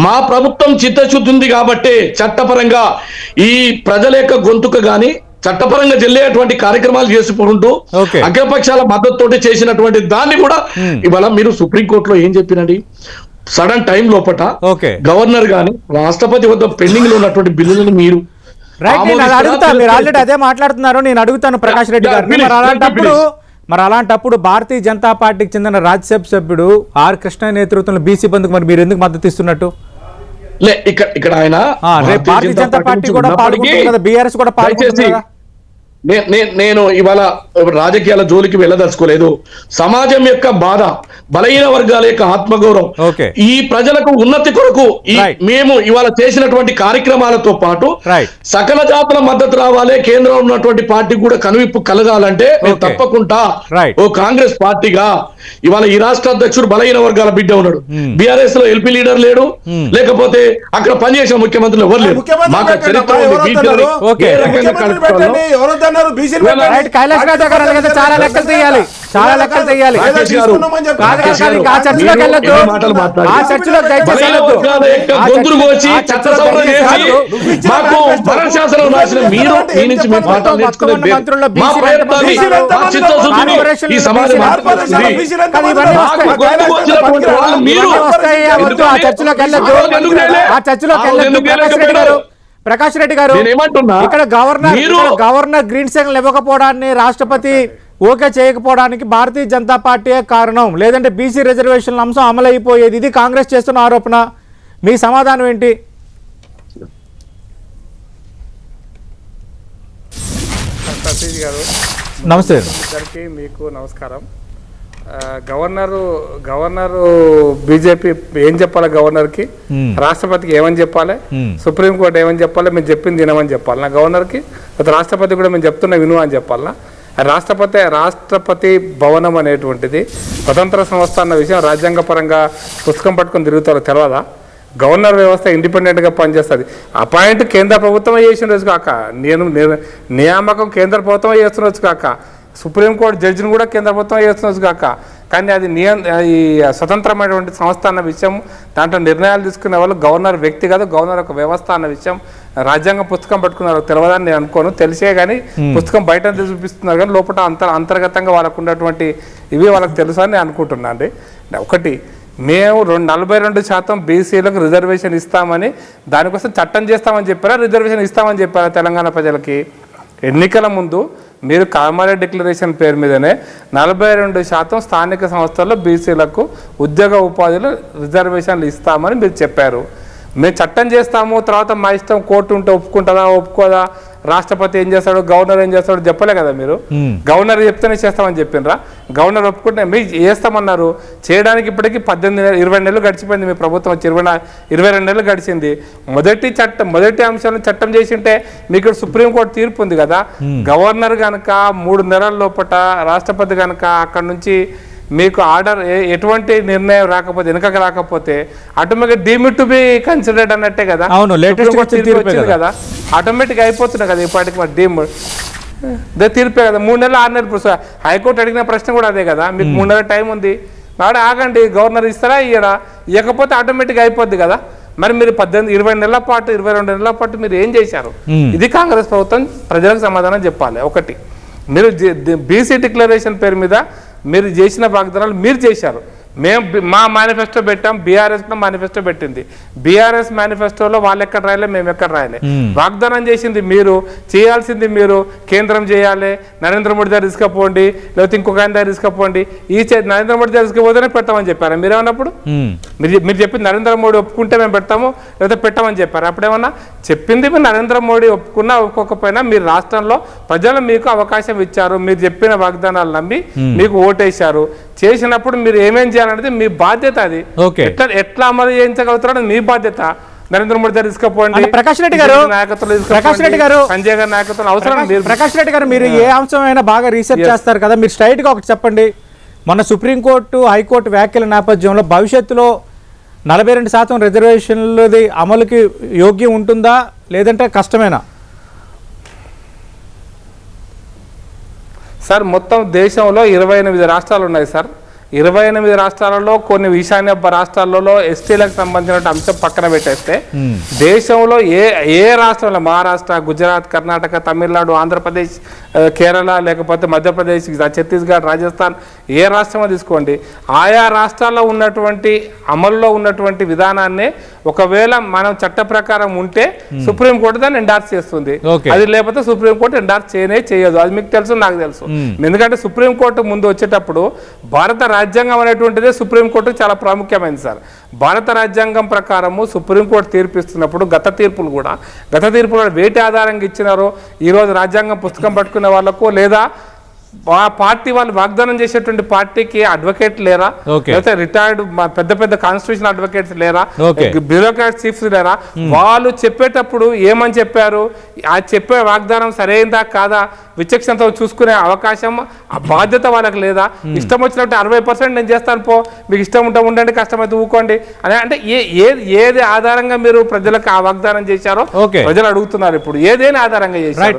Speaker 7: మా ప్రభుత్వం చిత్తశుద్ధి ఉంది కాబట్టి చట్టపరంగా ఈ ప్రజల యొక్క గొంతుక గాని చట్టపరంగా చెల్లేటువంటి కార్యక్రమాలు చేసుకుంటూ
Speaker 1: ఓకే.
Speaker 7: అఖిలపక్షాల మద్దతుతోటి చేసినటువంటి దాన్ని కూడా ఇవాళ మీరు సుప్రీంకోర్టులో ఏం చెప్పినండి సడన్ టైం లోపట
Speaker 1: ఓకే.
Speaker 7: గవర్నర్ గాని రాష్ట్రపతి వద్ద పెండింగ్లో ఉన్నటువంటి బిల్లులను మీరు
Speaker 1: అది
Speaker 7: ఆమోదిస్తారా?
Speaker 1: అడుగుతా మీరు ఆల్రెడీ అదే మాట్లాడుతున్నారు నేను అడుగుతాను ప్రకాష్ రెడ్డి
Speaker 7: finish,
Speaker 1: మరి అలాంటప్పుడు. మరి అలాంటప్పుడు భారతీయ జనతా పార్టీకి చెందిన రాజ్యసభ సభ్యుడు ఆర్ కృష్ణ నేతృత్వంలో బీసీ బంధుకు మరి మీరు ఎందుకు మద్దతు ఇస్తున్నట్టు
Speaker 7: లే ఇక్కడ ఇక్కడ ఆయన
Speaker 1: రేపు భారతీయ జనతా పార్టీ కూడా పాల్గొంటుంది కదా బీఆర్ఎస్ కూడా పాల్గొంటుంది కదా.
Speaker 7: నేను ఇవాళ రాజకీయాల జోలికి వెళ్ళదలుచుకోలేదు. సమాజం యొక్క బాధ బలహీన వర్గాల యొక్క ఆత్మగౌరవం. ఈ ప్రజలకు ఉన్నతి కొరకు. మేము ఇవాళ చేసినటువంటి కార్యక్రమాలతో పాటు. సకల జాతుల మద్దతు రావాలి. కేంద్రంలో ఉన్నటువంటి పార్టీ కూడా కనువిప్పు కలగాలంటే. తప్పకుండా. ఓ కాంగ్రెస్ పార్టీగా ఇవాళ ఈ రాష్ట్ర అధ్యక్షుడు బలహీన వర్గాల బిడ్డ ఉన్నాడు. బీఆర్ఎస్లో ఎల్పీ లీడర్ లేడు. లేకపోతే అక్కడ పనిచేసిన ముఖ్యమంత్రులు ఎవరు లేరు?
Speaker 8: ముఖ్యమంత్రి
Speaker 7: మాకు చరిత్ర
Speaker 6: బీసీలు
Speaker 1: కైలాష్ నాథ్ గారు చాలా లెక్కలు తీయాలి చాలా లెక్కలు తీయాలి. ఆ చర్చలోకి
Speaker 7: మీరు
Speaker 1: వెళ్ళొద్దు? ఆ చర్చలో దయచేసి వెళ్ళొద్దు. ఆ
Speaker 6: ఉన్నారు?
Speaker 1: చర్చలోకి వెళ్ళొద్దు. ప్రకాష్ రెడ్డి? గారు? ఇక్కడ గవర్నర్ గవర్నర్ గ్రీన్ సిగ్నల్ ఇవ్వకపోవడాన్ని రాష్ట్రపతి ఓకే చేయకపోవడానికి భారతీయ జనతా పార్టీయే కారణం. లేదంటే బీసీ రిజర్వేషన్ల అంశం అమలు అయిపోయేది ఇది కాంగ్రెస్ చేస్తున్న ఆరోపణ. మీ సమాధానం ఏంటి?
Speaker 8: గారు
Speaker 1: నమస్తే.
Speaker 8: మీకు నమస్కారం. గవర్నరు గవర్నరు బీజేపీ ఏం చెప్పాలి గవర్నర్కి? రాష్ట్రపతికి ఏమని చెప్పాలి? సుప్రీంకోర్టు ఏమని చెప్పాలి? మేము చెప్పింది వినమని చెప్పాలి. నా గవర్నర్కి రాష్ట్రపతి కూడా మేము చెప్తున్నా విను అని చెప్పాలనా రాష్ట్రపతి రాష్ట్రపతి భవనం అనేటువంటిది స్వతంత్ర సంస్థ అన్న విషయం రాజ్యాంగ పరంగా పుస్తకం పట్టుకొని తిరుగుతారో తెలియదా గవర్నర్ వ్యవస్థ ఇండిపెండెంట్గా పనిచేస్తుంది. అపాయింట్ కేంద్ర ప్రభుత్వమే చేసిన రోజు కాక నేను నేను- నియామకం కేంద్ర ప్రభుత్వమే చేస్తున్న రోజు కాక సుప్రీంకోర్టు జడ్జిని కూడా కేంద్ర ప్రభుత్వం చేస్తున్న రోజు కాక. కానీ అది నియం ఈ స్వతంత్రమైనటువంటి సంస్థ అన్న విషయం దాంట్లో నిర్ణయాలు తీసుకునే వాళ్ళు గవర్నర్ వ్యక్తి కాదు గవర్నర్ ఒక వ్యవస్థ అన్న విషయం రాజ్యాంగ పుస్తకం పట్టుకున్నారు తెలియదని నేను అనుకోను. తెలిసే కానీ పుస్తకం బయట చూపిస్తున్నారు కానీ లోపల అంతర్ అంతర్గతంగా వాళ్ళకు ఉన్నటువంటి ఇవి వాళ్ళకి తెలుసు అని నేను అనుకుంటున్నాను అండి. ఒకటి మేము రెండు నలభై రెండు శాతం బీసీలకు రిజర్వేషన్ ఇస్తామని దానికోసం చట్టం చేస్తామని చెప్పారా? రిజర్వేషన్ ఇస్తామని చెప్పారా తెలంగాణ ప్రజలకి? ఎన్నికల ముందు మీరు కామారెడ్డి డిక్లరేషన్ పేరు మీదనే నలభై రెండు శాతం స్థానిక సంస్థల్లో బీసీలకు ఉద్యోగ ఉపాధిలో రిజర్వేషన్లు ఇస్తామని మీరు చెప్పారు. మేము చట్టం చేస్తాము తర్వాత మా ఇష్టం కోర్టు ఉంటే ఒప్పుకుంటుందా ఒప్పుకోదా? రాష్ట్రపతి ఏం చేస్తాడు గవర్నర్ ఏం చేస్తాడు చెప్పలే కదా మీరు? గవర్నర్ చెప్తేనే చేస్తామని చెప్పిండ్రా? గవర్నర్ ఒప్పుకుంటే మీరు చేస్తామన్నారు. చేయడానికి ఇప్పటికీ పద్దెనిమిది నెలలు ఇరవై నెలలు గడిచిపోయింది మీ ప్రభుత్వం వచ్చి ఇరవై ఇరవై రెండు నెలలు గడిచింది. మొదటి చట్టం మొదటి అంశాలను చట్టం చేసింటే మీకు సుప్రీంకోర్టు తీర్పు ఉంది కదా? గవర్నర్ కనుక మూడు నెలల లోపట రాష్ట్రపతి కనుక అక్కడ నుంచి మీకు ఆర్డర్ ఎటువంటి నిర్ణయం రాకపోతే వెనుకకు రాకపోతే automatic deem to be considered అన్నట్టే కదా.
Speaker 1: అవును,
Speaker 8: తీర్పే వచ్చింది
Speaker 1: కదా.
Speaker 8: ఆటోమేటిక్ అయిపోతున్నాయి కదా ఇప్పటికి మరి డీమ్ తీర్పే కదా. మూడు నెలలు ఆరు నెలలు హైకోర్టు అడిగిన ప్రశ్న కూడా అదే కదా. మీకు మూడు నెలల టైం ఉంది. నాడు ఆగండి గవర్నర్ ఇస్తారా ఇయ్యడా ఇవ్వకపోతే ఆటోమేటిక్ అయిపోద్ది కదా. మరి మీరు పద్దెనిమిది ఇరవై నెలల పాటు ఇరవై రెండు నెలల పాటు మీరు ఏం చేశారు? ఇది కాంగ్రెస్ ప్రభుత్వం ప్రజలకు సమాధానం చెప్పాలి. ఒకటి మీరు బీసీ డిక్లరేషన్ పేరు మీద మీరు చేసిన వాగ్దానాలు మీరు చేశారు. మేము మా మేనిఫెస్టో పెట్టాం బీఆర్ఎస్ కూడా మేనిఫెస్టో పెట్టింది. బీఆర్ఎస్ మేనిఫెస్టోలో వాళ్ళు ఎక్కడ రాయలే మేము ఎక్కడ రాయలే? వాగ్దానం చేసింది మీరు చేయాల్సింది మీరు కేంద్రం చేయాలి నరేంద్ర మోడీ దగ్గర తీసుకుపోండి లేకపోతే ఇంకొక ఆయన దగ్గర తీసుకుపోండి ఈ నరేంద్ర మోడీ దగ్గర తీసుకుపోతేనే పెడతామని చెప్పారు మీరేమన్నప్పుడు? మీరు మీరు చెప్పింది నరేంద్ర మోడీ ఒప్పుకుంటే మేము పెడతాము లేకపోతే పెట్టమని చెప్పారు? అప్పుడేమన్నా చెప్పింది నరేంద్ర మోడీ ఒప్పుకున్నా ఒప్పుకోకపోయినా మీరు రాష్ట్రంలో ప్రజలు మీకు అవకాశం ఇచ్చారు మీరు చెప్పిన వాగ్దానాలు నమ్మి మీకు ఓటేశారు. చేసినప్పుడు మీరు ఏమేం చేయాలనేది మీ బాధ్యత అది. ఎట్లా ఎట్లా అమలు చేయించగలుగుతారో మీ బాధ్యత. నరేంద్ర మోడీ దగ్గర తీసుకుపోండి.
Speaker 1: ప్రకాష్ రెడ్డి గారు, ప్రకాష్ రెడ్డి గారు,
Speaker 8: సంజయ్ గారి నాయకత్వం అవసరం
Speaker 1: ప్రకాష్- రెడ్డి గారు మీరు ఏ అంశమైనా బాగా రీసెర్చ్ చేస్తారు కదా మీరు స్ట్రైట్గా ఒకటి చెప్పండి. మొన్న సుప్రీంకోర్టు హైకోర్టు వ్యాఖ్యల నేపథ్యంలో భవిష్యత్తులో నలభై రెండు శాతం రిజర్వేషన్లది అమలుకి యోగ్యం ఉంటుందా? లేదంటే కష్టమేనా?
Speaker 8: సార్ మొత్తం దేశంలో ఇరవై ఎనిమిది రాష్ట్రాలు ఉన్నాయి సార్. ఇరవై ఎనిమిది రాష్ట్రాలలో కొన్ని ఈశాన్య రాష్ట్రాలలో ఎస్టీలకు సంబంధించిన అంశం పక్కన పెట్టేస్తే దేశంలో ఏ ఏ రాష్ట్రంలో మహారాష్ట్ర గుజరాత్ కర్ణాటక తమిళనాడు ఆంధ్రప్రదేశ్ కేరళ లేకపోతే మధ్యప్రదేశ్ ఛత్తీస్గఢ్ రాజస్థాన్ ఏ రాష్ట్రమో తీసుకోండి. ఆయా రాష్ట్రాల్లో ఉన్నటువంటి అమల్లో ఉన్నటువంటి విధానాన్ని ఒకవేళ మనం చట్ట ప్రకారం ఉంటే సుప్రీంకోర్టు దాన్ని ఎండార్స్ చేస్తుంది. అది లేకపోతే సుప్రీంకోర్టు ఎండార్స్ చేయనే చేయదు. అది మీకు తెలుసు నాకు తెలుసు. ఎందుకంటే సుప్రీంకోర్టు ముందు వచ్చేటప్పుడు భారత రాజ్యాంగం అనేటువంటిదే సుప్రీంకోర్టు చాలా ప్రాముఖ్యమైనది సార్. భారత రాజ్యాంగం ప్రకారము సుప్రీంకోర్టు తీర్పిస్తున్నప్పుడు గత తీర్పులు కూడా గత తీర్పులు వేటి ఆధారంగా ఇచ్చినారో ఈరోజు రాజ్యాంగం పుస్తకం పట్టుకునే వాళ్ళకు లేదా ఆ పార్టీ వాళ్ళు వాగ్దానం చేసేటువంటి పార్టీకి అడ్వకేట్ లేరా. లేకపోతే రిటైర్డ్ పెద్ద పెద్ద కాన్స్టిట్యూషన్ అడ్వకేట్స్ లేరా. బ్యూరోక్రాట్ చీఫ్స్ లేరా? వాళ్ళు చెప్పేటప్పుడు ఏమని చెప్పారు? ఆ చెప్పే వాగ్దానం సరైందా కాదా? విచక్షణతో చూసుకునే అవకాశం ఆ బాధ్యత వాళ్ళకి లేదా? ఇష్టం వచ్చినట్టు అరవై పర్సెంట్ నేను చేస్తాను పో. మీకు ఇష్టం ఉంటే ఉండండి కష్టమైతే ఊకోండి. అని అంటే ఏ ఏది ఆధారంగా మీరు ప్రజలకు ఆ వాగ్దానం చేశారో. ప్రజలు అడుగుతున్నారు ఇప్పుడు. ఏదైనా ఆధారంగా చేశారు?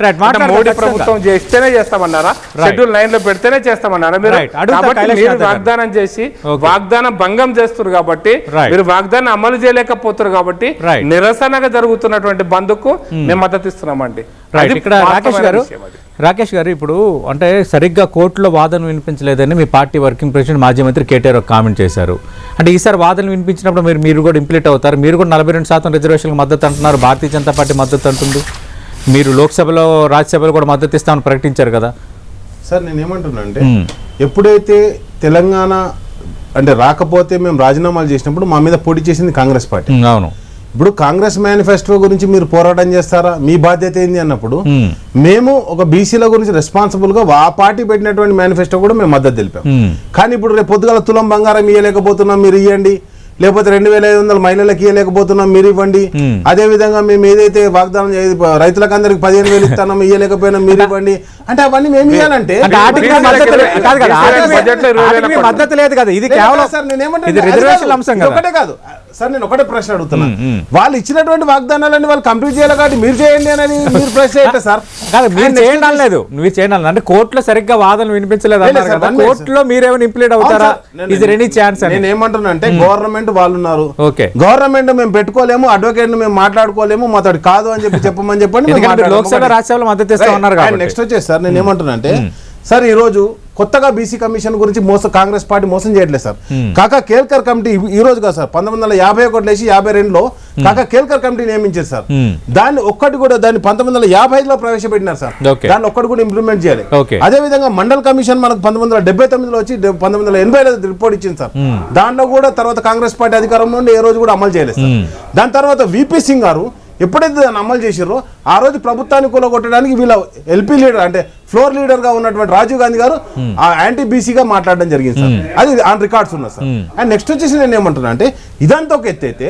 Speaker 8: మోడీ. ప్రభుత్వం చేస్తేనే చేస్తామన్నారా? షెడ్యూల్ లైన్లో పెడితేనే చేస్తామన్నారా మీరు కాబట్టి మీరు. వాగ్దానం చేసి. వాగ్దానం భంగం చేస్తున్నారు కాబట్టి. మీరు వాగ్దానం అమలు చేయలేకపోతున్నారు కాబట్టి. నిరసనగా జరుగుతున్నటువంటి బంద్కు మేము మద్దతు ఇస్తున్నామండి
Speaker 1: ఇక్కడ రాకేష్ గారు. రాకేష్ గారు ఇప్పుడు అంటే సరిగ్గా కోర్టులో వాదన వినిపించలేదని మీ పార్టీ వర్కింగ్ ప్రెసిడెంట్ మాజీ మంత్రి కేటీఆర్ ఒక కామెంట్ చేశారు అంటే ఈసారి వాదనలు వినిపించినప్పుడు మీరు మీరు కూడా ఇంప్లీట్ అవుతారు మీరు కూడా నలభై రెండు శాతం రిజర్వేషన్కి మద్దతు అంటున్నారు భారతీయ జనతా పార్టీ మద్దతు అంటుంది మీరు లోక్సభలో రాజ్యసభలో కూడా మద్దతు ఇస్తామని ప్రకటించారు కదా
Speaker 6: సార్ నేను ఏమంటున్నా అంటే ఎప్పుడైతే తెలంగాణ అంటే రాకపోతే మేము రాజీనామాలు చేసినప్పుడు మా మీద పోటీ చేసింది కాంగ్రెస్ పార్టీ.
Speaker 1: అవును.
Speaker 6: ఇప్పుడు కాంగ్రెస్ మేనిఫెస్టో గురించి మీరు పోరాటం చేస్తారా? మీ బాధ్యత ఏంది అన్నప్పుడు. మేము. ఒక బీసీల గురించి రెస్పాన్సిబుల్గా ఆ పార్టీ పెట్టినటువంటి మేనిఫెస్టో కూడా మేము మద్దతు తెలిపాం. కానీ ఇప్పుడు రేపు పొద్దుగల తులం బంగారం ఇవ్వలేకపోతున్నాం మీరు ఇవ్వండి లేకపోతే రెండు వేల ఐదు వందల మహిళలకు ఇవ్వలేకపోతున్నాం మీరు ఇవ్వండి. అదే విధంగా మేము ఏదైతే వాగ్దానం రైతులకు అందరికి పదిహేను వేలు ఇస్తానో ఇవ్వలేకపోయినా మీరు ఇవ్వండి. అంటే అవన్నీ మేము ఇవ్వాలంటే
Speaker 1: అంటే ఆర్టికల్
Speaker 8: బీసీలకు
Speaker 1: మద్దతు లేదు. కదా ఇది కేవలం
Speaker 6: కదా సార్, నేను ఏమంటున్నా
Speaker 1: ఇది
Speaker 6: అంటే
Speaker 1: రిజర్వేషన్
Speaker 6: అది
Speaker 1: అంశం
Speaker 6: కాదు.
Speaker 1: కదా
Speaker 6: ఒకటే కాదు. సార్ నేను ఒకటే ప్రశ్న అడుగుతున్నా. వాళ్ళు ఇచ్చినటువంటి వాగ్దానాలన్నీ వాళ్ళు కంప్లీట్ చేయాలి కాబట్టి మీరు చేయండి అని మీరు ప్రశ్న ఏంటి సార్.
Speaker 1: మీరు చేయండి అనలేదు. మీరు చేయండి అంటే కోర్టులో సరిగ్గా వాదనలు వినిపించలేదు
Speaker 6: లేదు
Speaker 1: కోర్టులో మీరేమైనా ఇంప్లీట్ అవుతారా? ఇస్ ఎనీ ఛాన్స్
Speaker 6: నేను ఏమంటున్నా అంటే గవర్నమెంట్ వాళ్ళు ఉన్నారు.
Speaker 1: ఓకే.
Speaker 6: గవర్నమెంట్ మేము పెట్టుకోలేము అడ్వకేట్ మేము మాట్లాడుకోలేము మాతోటి కాదు అని చెప్పి చెప్పమని చెప్పండి.
Speaker 1: లోక్సభ రాజ్యసభలో మద్దతు ఇస్తా ఉన్నారు.
Speaker 6: నెక్స్ట్ వచ్చేసి సార్ నేను ఏమంటున్నా అంటే సార్ ఈ రోజు కొత్తగా బీసీ కమిషన్ గురించి మోసం కాంగ్రెస్ పార్టీ మోసం చేయట్లేదు సార్. కాకా కేల్కర్ కమిటీ ఈ- రోజు కాదు సార్ పంతొమ్మిది వందల యాభై ఒకటి లేచి యాభై రెండులో కాకా కేల్కర్ కమిటీ నియమించారు సార్.
Speaker 1: Hmm.
Speaker 6: దాన్ని ఒక్కటి కూడా దాన్ని పంతొమ్మిది వందల యాభై ఐదులో ప్రవేశపెట్టినారు సార్. దాన్ని ఒక్కటి కూడా ఇంప్లిమెంట్ చేయాలి. అదే విధంగా మండల్ కమిషన్ మనకు పంతొమ్మిది వందల డెబ్బై తొమ్మిదిలో వచ్చి పంతొమ్మిది వందల ఎనభై రిపోర్ట్ ఇచ్చింది సార్. దాంట్లో కూడా తర్వాత కాంగ్రెస్ పార్టీ అధికారం నుండి ఏ రోజు కూడా అమలు చేయలేదు సార్. దాని తర్వాత విపి సింగ్ గారు ఎప్పుడైతే దాన్ని అమలు చేసిరో ఆ రోజు ప్రభుత్వాన్ని కూలగొట్టడానికి వీళ్ళ ఎల్పీ లీడర్ అంటే ఫ్లోర్ లీడర్గా ఉన్నటువంటి రాజీవ్ గాంధీ గారు ఆ యాంటీ బీసీగా మాట్లాడడం జరిగింది సార్. అది ఆన్ రికార్డ్స్ ఉన్నాయి సార్. అండ్ నెక్స్ట్ వచ్చేసి నేను ఏమంటున్నా అంటే ఇదంతా ఒక ఎత్తు అయితే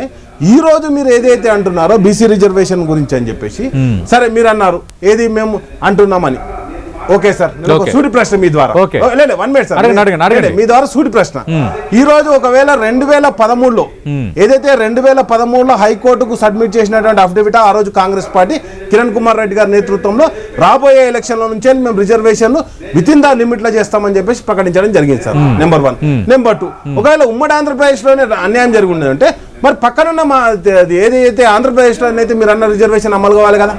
Speaker 6: ఈ రోజు మీరు ఏదైతే అంటున్నారో బీసీ రిజర్వేషన్ గురించి అని చెప్పేసి సరే మీరు అన్నారు ఏది మేము అంటున్నామని. Okay sir. సూటి ప్రశ్న మీ ద్వారా. లేదు వన్ మినిట్ సార్. మీ ద్వారా సూటి ప్రశ్న. ఈ రోజు ఒకవేళ రెండు వేల పదమూడులో ఏదైతే రెండు వేల పదమూడులో హైకోర్టుకు సబ్మిట్ చేసినటువంటి అఫిడవిట్ ఆ రోజు కాంగ్రెస్ పార్టీ కిరణ్ కుమార్ రెడ్డి గారి నేతృత్వంలో రాబోయే ఎలక్షన్ల నుంచే మేము రిజర్వేషన్ విత్ ఇన్ ద లిమిట్లో చేస్తామని చెప్పేసి ప్రకటించడం జరిగింది sir. Number one number two ఒకవేళ ఉమ్మడి ఆంధ్రప్రదేశ్లోనే అన్యాయం జరిగి ఉండదంటే మరి పక్కనున్న మా ఏదైతే ఆంధ్రప్రదేశ్లో అయితే మీరు అన్న రిజర్వేషన్ అమలు కావాలి కదా?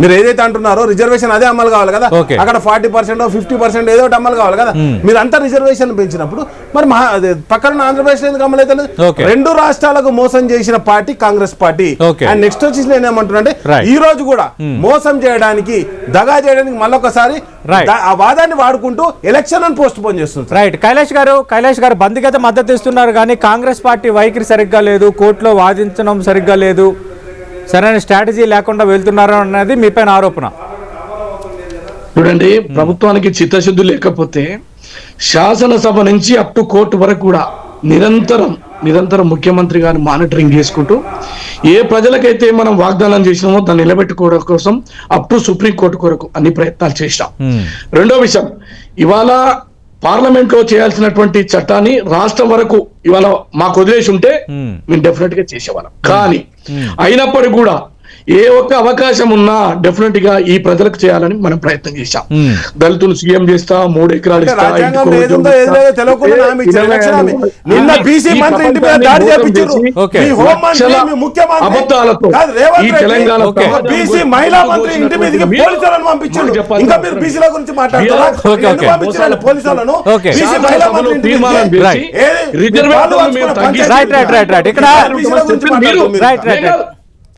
Speaker 6: మీరు ఏదైతే అంటున్నారో రిజర్వేషన్ అదే అమలు కావాలి కదా. అక్కడ ఫార్టీ పర్సెంట్ ఫిఫ్టీ పర్సెంట్ ఏదో ఒకటి అమలు కావాలి కదా? మీరు అంతా రిజర్వేషన్ పెంచినప్పుడు మరి మహా అదే పక్కన ఆంధ్రప్రదేశ్ ఎందుకు అమలు అయితే. రెండు రాష్ట్రాలకు మోసం చేసిన party Congress party. And next వచ్చేసి నేను ఏమంటున్నా అంటే. ఈ రోజు కూడా మోసం చేయడానికి దగా చేయడానికి మళ్ళొకసారి ఆ వాదాన్ని వాడుకుంటూ ఎలక్షన్ అని పోస్ట్ పోన్ చేస్తుంది
Speaker 1: రైట్ కైలాష్ గారు కైలాష్ గారు బంద్కైతే మద్దతు ఇస్తున్నారు కానీ కాంగ్రెస్ పార్టీ వైఖరి సరిగ్గా లేదు. కోర్టులో వాదించడం సరిగ్గా లేదు. సరైన స్ట్రాటజీ లేకుండా వెళ్తున్నారు అన్నది మీ పైన ఆరోపణ.
Speaker 7: చూడండి ప్రభుత్వానికి చిత్తశుద్ధి లేకపోతే శాసనసభ నుంచి అప్ టు కోర్టు వరకు కూడా నిరంతరం నిరంతరం ముఖ్యమంత్రి గారిని మానిటరింగ్ చేసుకుంటూ ఏ ప్రజలకైతే మనం వాగ్దానం చేసినామో దాన్ని నిలబెట్టుకోవడం కోసం అప్ టు సుప్రీం కోర్టు కొరకు అన్ని ప్రయత్నాలు చేసినాం. రెండో విషయం ఇవాళ పార్లమెంట్లో చేయాల్సినటువంటి చట్టాన్ని రాష్ట్రం వరకు ఇవాళ మాకు వదిలేసి ఉంటే మేము డెఫినెట్గా చేసేవాళ్ళం. కానీ అయినప్పటికీ కూడా ఏ ఒక్క అవకాశం ఉన్నా డెఫినెట్గా ఈ ప్రజలకు చేయాలని మనం ప్రయత్నం చేశాం. దళితులు సీఎం చేస్తా మూడు ఎకరాలు అబద్ధాలతో ఈ తెలంగాణ
Speaker 1: ఓకే.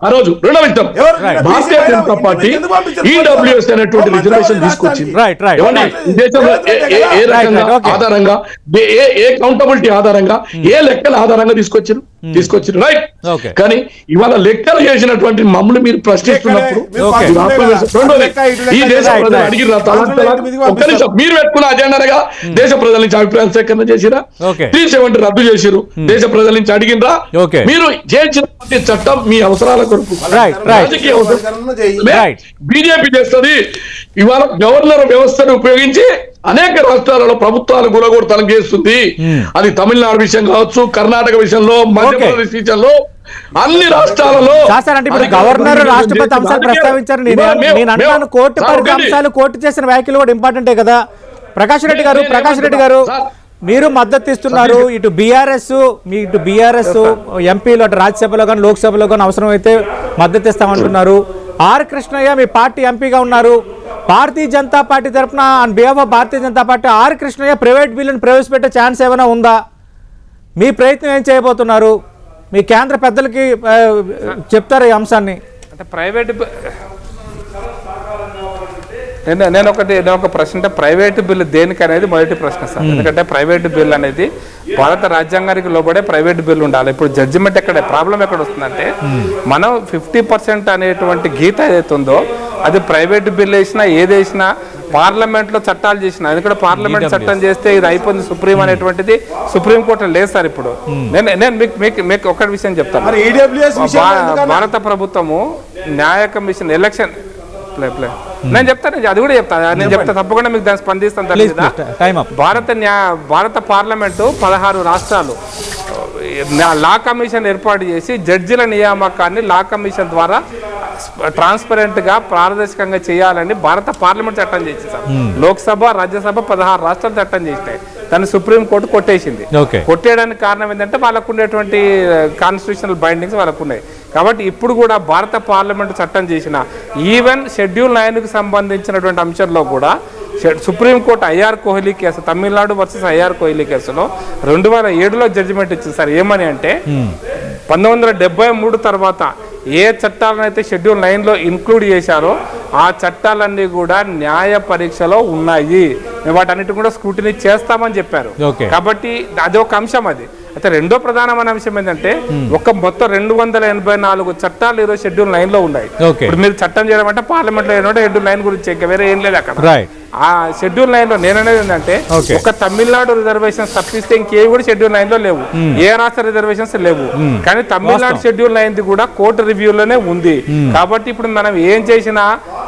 Speaker 7: ఆ రోజు రెండో విషయం
Speaker 6: ఎవరు?
Speaker 7: భారతీయ జనతా పార్టీ? ఈడబ్ల్యూఎస్ అనేటువంటి రిజర్వేషన్ తీసుకొచ్చింది. ఏమండి? దేశంలో ఏ- రకంగా. ఆధారంగా ఏ ఏ- ఏ కౌంటబిలిటీ ఆధారంగా ఏ లెక్కల ఆధారంగా తీసుకొచ్చారు తీసుకొచ్చి రైట్
Speaker 1: Okay.
Speaker 7: కానీ ఇవాళ లెక్కలు చేసినటువంటి మమ్మల్ని మీరు ప్రశ్నిస్తున్నప్పుడు ఈ దేశ ప్రజలు?
Speaker 6: మీదకి
Speaker 7: ఒక్క నిమిషం మీరు పెట్టుకున్న అజెండాగా దేశ ప్రజల నుంచి అభిప్రాయం సేకరణ చేసిరా. త్రీ సెవెంటీ రద్దు చేసిరు దేశ ప్రజల నుంచి అడిగినరా. మీరు చేసిన చట్టం మీ అవసరాల కొరకు. రాజకీయ అవసరం. బీజేపీ చేస్తుంది ఇవాళ గవర్నర్ వ్యవస్థను ఉపయోగించి అనేక రాష్ట్రాలలో ప్రభుత్వాలు గులగొడతనం చేస్తుంది. అది తమిళనాడు విషయం కావచ్చు కర్ణాటక విషయంలో మధ్యప్రదేశ్ విషయంలో అన్ని రాష్ట్రాలలో
Speaker 1: ఇప్పుడు గవర్నర్ రాష్ట్రపతి అంశాలు ప్రస్తావించారు. నేను కోర్టు పరిధి. అంశాలు కోర్టు చేసిన వ్యాఖ్యలు కూడా ఇంపార్టెంటే కదా. ప్రకాష్ రెడ్డి గారు ప్రకాష్ రెడ్డి గారు. మీరు మద్దతు ఇస్తున్నారు. ఇటు బీఆర్ఎస్ మీ ఇటు బీఆర్ఎస్ ఎంపీలు అటు రాజ్యసభలో కానీ లోక్సభలో కానీ అవసరమైతే మద్దతు ఇస్తామంటున్నారు. ఆర్ కృష్ణయ్య మీ పార్టీ ఎంపీగా ఉన్నారు. భారతీయ జనతా పార్టీ తరఫున on behalf of Bharatiya Janata party R Krishnaiah private బిల్లును ప్రవేశపెట్టే ఛాన్స్ ఏమైనా ఉందా? మీ ప్రయత్నం ఏం చేయబోతున్నారు? మీ కేంద్ర పెద్దలకి చెప్తారు ఈ అంశాన్ని?
Speaker 8: అంటే ప్రైవేట్ నేను నేను ఒకటి నేను ఒక ప్రశ్న అంటే ప్రైవేట్ బిల్లు దేనికి అనేది మొదటి ప్రశ్న సార్. ఎందుకంటే ప్రైవేట్ బిల్ అనేది భారత రాజ్యాంగానికి లోబడే ప్రైవేట్ బిల్ ఉండాలి. ఇప్పుడు జడ్జిమెంట్ ఎక్కడ ప్రాబ్లం ఎక్కడ వస్తుందంటే మనం ఫిఫ్టీ పర్సెంట్ అనేటువంటి గీత ఏదైతే ఉందో అది ప్రైవేట్ బిల్ వేసినా ఏది వేసినా పార్లమెంట్లో చట్టాలు చేసిన ఎందుకంటే పార్లమెంట్ చట్టం చేస్తే ఇది అయిపోయింది సుప్రీం అనేటువంటిది సుప్రీం కోర్టులో లేదు సార్ ఇప్పుడు. నేను నేను మీకు మీకు మీకు ఒకటి విషయం చెప్తాను.
Speaker 6: ఎందుకన్నా?
Speaker 8: భారత ప్రభుత్వము న్యాయ కమిషన్ ఎలక్షన్ ప్లే ప్లే నేను చెప్తాను అది కూడా చెప్తాను. నేను చెప్తా తప్పకుండా మీకు దాన్ని స్పందిస్తాను భారత న్యాయ భారత పార్లమెంటు పదహారు రాష్ట్రాలు లా కమిషన్ ఏర్పాటు చేసి జడ్జిల నియామకాన్ని లా కమిషన్ ద్వారా ట్రాన్స్పరెంట్గా పారదర్శకంగా చేయాలని భారత పార్లమెంట్ చట్టం చేసింది సార్. లోక్సభ రాజ్యసభ పదహారు రాష్ట్రాలు చట్టం చేసినాయి. దాన్ని సుప్రీం కోర్టు కొట్టేసింది. కొట్టేయడానికి కారణం ఏంటంటే వాళ్ళకు ఉండేటువంటి కాన్స్టిట్యూషనల్ బైండింగ్స్ వాళ్ళకు ఉన్నాయి. కాబట్టి ఇప్పుడు కూడా భారత పార్లమెంట్ చట్టం చేసిన ఈవెన్ షెడ్యూల్ నైన్కి సంబంధించినటువంటి అంశంలో కూడా supreme court IR Kohli case Tamil Nadu versus IR Kohli కేసులో రెండు వేల ఏడులో జడ్జిమెంట్ ఇచ్చింది. సార్ ఏమని అంటే పంతొమ్మిది వందల మూడు తర్వాత ఏ చట్టాలను అయితే షెడ్యూల్ నైన్లో ఇన్క్లూడ్ చేశారో ఆ చట్టాలన్నీ కూడా న్యాయ పరీక్షలో ఉన్నాయి. వాటన్నిటి కూడా స్క్రూటినీ చేస్తామని చెప్పారు. కాబట్టి అది ఒక అంశం అది. అయితే రెండో ప్రధానమైన అంశం ఏంటంటే ఒక మొత్తం రెండు వందల ఎనభై నాలుగు చట్టాలు ఈరోజు షెడ్యూల్ నైన్లో ఉన్నాయి. ఇప్పుడు మీరు చట్టం చేయడం అంటే పార్లమెంట్లో ఏంటంటే షెడ్యూల్ నైన్ గురించి ఇంకా వేరే ఏం లేదు అక్కడ. ఆ షెడ్యూల్ నైన్లో నేను అనేది ఏంటంటే. ఒక తమిళనాడు రిజర్వేషన్స్ తప్పిస్తే ఇంకేవి కూడా షెడ్యూల్ నైన్లో లేవు ఏ రాష్ట్ర రిజర్వేషన్స్ లేవు. కానీ తమిళనాడు షెడ్యూల్ నైన్ కూడా కోర్టు రివ్యూలోనే ఉంది. కాబట్టి ఇప్పుడు మనం ఏం చేసినా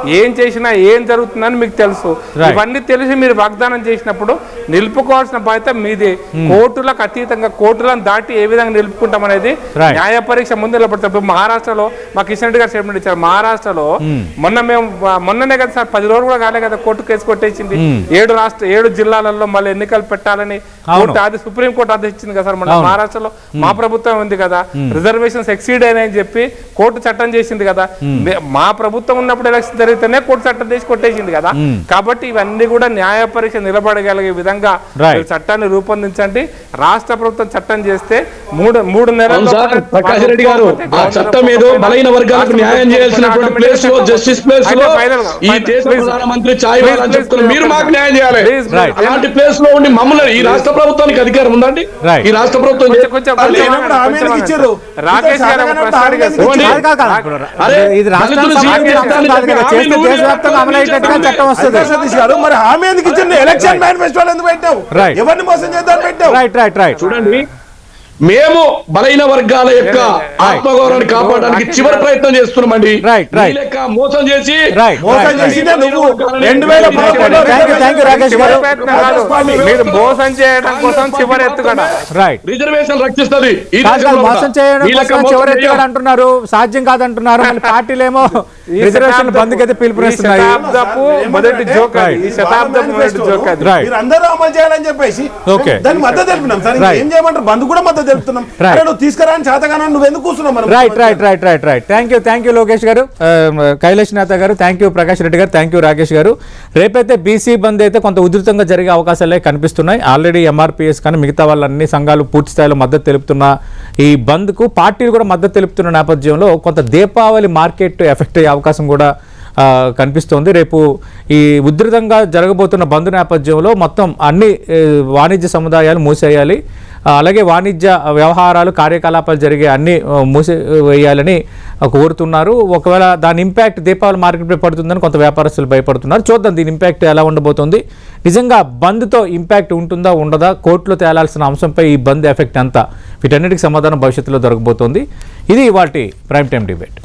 Speaker 8: ఏం చేసినా ఏం జరుగుతుందని మీకు తెలుసు. ఇవన్నీ తెలిసి మీరు వాగ్దానం చేసినప్పుడు నిలుపుకోవాల్సిన బాధ్యత మీది. కోర్టులకు అతీతంగా కోర్టులను దాటి ఏ విధంగా నిలుపుకుంటాం అనేది. న్యాయ పరీక్ష ముందు నిలబడతాం మహారాష్ట్రలో మా కిషన్ రెడ్డి గారు స్టేట్మెంట్ ఇచ్చారు. మహారాష్ట్రలో మొన్న మేము మొన్ననే కదా సార్ పది రోజులు కూడా కాలే కదా కోర్టు కేసు కొట్టేసింది. ఏడు రాష్ట్ర ఏడు జిల్లాలలో మళ్ళీ ఎన్నికలు పెట్టాలని కోర్టు అది సుప్రీం కోర్టు ఆదేశించింది కదా సార్ మన. మహారాష్ట్రలో. మా ప్రభుత్వం ఉంది కదా. రిజర్వేషన్స్ ఎక్సీడ్ అయినాయని చెప్పి కోర్టు చట్టం చేసింది కదా. మే- మా ప్రభుత్వం ఉన్నప్పుడు ఎలక్షన్ జరిగితేనే కోర్టు చట్టం చేసి కొట్టేసింది కదా. కాబట్టి ఇవన్నీ కూడా న్యాయ పరీక్ష నిలబడగలిగే విధంగా చట్టాన్ని రూపొందించండి. రాష్ట్ర ప్రభుత్వం చట్టం చేస్తే మూడు మూడు
Speaker 7: ప్రకాష్ రెడ్డి గారు ఆ చట్టం ఏదో బలైన వర్గాలకు న్యాయం చేయాల్సినటువంటి ప్లేస్లో జస్టిస్ ప్లేస్లో ఈ దేశ ప్రధానమంత్రి చాయ్ వాలా అని చెప్తున్నారు మీరు మాకు న్యాయం చేయాలి.
Speaker 1: Right.
Speaker 7: అలాంటి ప్లేస్లో ఉండి మమ్మల్ని ఈ రాష్ట్ర ప్రభుత్వానికి అధికారం ఉందండి. ఈ రాష్ట్ర ప్రభుత్వం
Speaker 6: ఇచ్చారు?
Speaker 8: రాకేష్ గారు
Speaker 1: చేస్తే దేశవ్యాప్తంగా చట్టం వస్తుంది.
Speaker 6: సతీష్ గారు మరి హామీ ఎందుకు ఇచ్చింది? ఎలక్షన్ మేనిఫెస్టోలో ఎందుకు పెట్టావు?
Speaker 1: Right.
Speaker 6: ఎవరిని మోసం చేద్దాం పెట్టావు?
Speaker 1: రైట్ రైట్ రైట్
Speaker 7: చూడండి. మేము బలైన వర్గాల యొక్క ఆత్మగౌరవాన్ని కాపాడడానికి చివరి ప్రయత్నం చేస్తున్నామండి. మోసం చేసి
Speaker 6: మోసం చేసిందే నువ్వు. రెండు వేల
Speaker 8: కాదు. మీరు చేయడం కోసం చివరి ఎత్తుగడ
Speaker 1: రైట్
Speaker 7: రిజర్వేషన్ రక్షిస్తుంది.
Speaker 1: కాదు కాదు, మోసం
Speaker 7: కూడా.
Speaker 1: చేయడం. అంటున్నారు. సాధ్యం కాదంటున్నారు. మళ్ళీ పార్టీలేమో రిజర్వేషన్ అయితే
Speaker 8: ఈ
Speaker 1: పిలుపునిస్తున్నాయి
Speaker 8: మొదటి జోక్ అది. ఈ శతాబ్దపు మొదటి జోక్ అది.
Speaker 1: Right.
Speaker 6: మీరు అందరూ అమలు చేయాలని చెప్పేసి. దాన్ని మద్దతు సార్
Speaker 1: Right.
Speaker 6: ఏం చేయమంటారు? బంధు కూడా మద్దతు తెలుపుతున్నాం నువ్వు తీసుకురాని చేతగానో నువ్వు ఎందుకు కూర్చున్నావు
Speaker 1: right right right right right thank you thank you Lokesh garu. ఆ, కైలాష్ నేత గారు థ్యాంక్ యూ ప్రకాష్ రెడ్డి గారు థ్యాంక్ యూ రాకేష్ గారు. రేపైతే బీసీ బంద్ అయితే కొంత ఉధృతంగా జరిగే అవకాశాలే కనిపిస్తున్నాయి. ఆల్రెడీ ఎంఆర్పిఎస్ కానీ మిగతా వాళ్ళ అన్ని సంఘాలు పూర్తి స్థాయిలో మద్దతు తెలుపుతున్న ఈ బంద్కు పార్టీలు కూడా మద్దతు తెలుపుతున్న నేపథ్యంలో కొంత దీపావళి మార్కెట్ ఎఫెక్ట్ అయ్యే అవకాశం కూడా కనిపిస్తోంది. రేపు ఈ ఉధృతంగా జరగబోతున్న బంద్ నేపథ్యంలో మొత్తం అన్ని వాణిజ్య సముదాయాలు మూసేయాలి. అలాగే వాణిజ్య వ్యవహారాలు కార్యకలాపాలు జరిగే అన్ని మూసివేయాలని కోరుతున్నారు. ఒకవేళ దాని ఇంపాక్ట్ దీపావళి మార్కెట్పై పడుతుందని కొంత వ్యాపారస్తులు భయపడుతున్నారు. చూద్దాం దీని ఇంపాక్ట్ ఎలా ఉండబోతుంది. నిజంగా బంద్తో ఇంపాక్ట్ ఉంటుందా ఉండదా? కోర్టులో తేలాల్సిన అంశంపై ఈ బంద్ ఎఫెక్ట్ అంతా వీటన్నిటికి సమాధానం భవిష్యత్తులో దొరకబోతోంది. ఇది వాటి ప్రైమ్ టైం డిబేట్.